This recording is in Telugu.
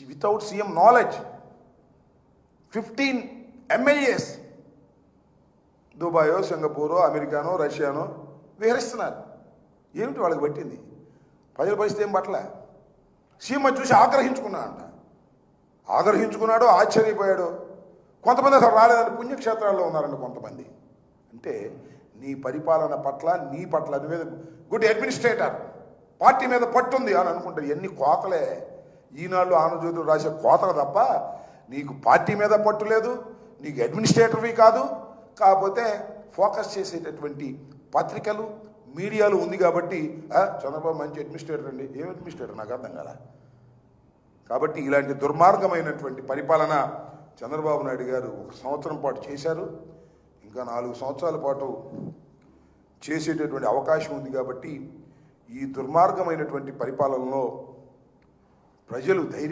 Without CM knowledge fifteen MLAs దుబాయో సింగపూరో అమెరికానో రష్యానో విహరిస్తున్నారు. ఏమిటి వాళ్ళకి పట్టింది? ప్రజల పరిస్థితి ఏం పట్ల సీఎం అది చూసి ఆగ్రహించుకున్నాడంట. ఆగ్రహించుకున్నాడు ఆశ్చర్యపోయాడు. కొంతమంది అసలు రాలేదంటే పుణ్యక్షేత్రాల్లో ఉన్నారండి కొంతమంది. అంటే నీ పరిపాలన పట్ల నీ పట్ల నీ మీద గుడ్ అడ్మినిస్ట్రేటర్ పార్టీ మీద పట్టుంది అని అనుకుంటారు. ఎన్ని కోతలే. ఈనాడు ఆంధ్రజ్యోతులు రాసే కోతలు తప్ప నీకు పార్టీ మీద పట్టు లేదు నీకు అడ్మినిస్ట్రేటర్వి కాదు. కాకపోతే ఫోకస్ చేసేటటువంటి పత్రికలు మీడియాలు ఉంది కాబట్టి చంద్రబాబు మంచి అడ్మినిస్ట్రేటర్ అండి. ఏం అడ్మినిస్ట్రేటర్ నాకు అర్థం కదా కాబట్టి ఇలాంటి దుర్మార్గమైనటువంటి పరిపాలన చంద్రబాబు నాయుడు గారు ఒక సంవత్సరం పాటు చేశారు. ఇంకా నాలుగు సంవత్సరాల పాటు చేసేటటువంటి అవకాశం ఉంది కాబట్టి ఈ దుర్మార్గమైనటువంటి పరిపాలనలో ప్రజలు ధైర్యం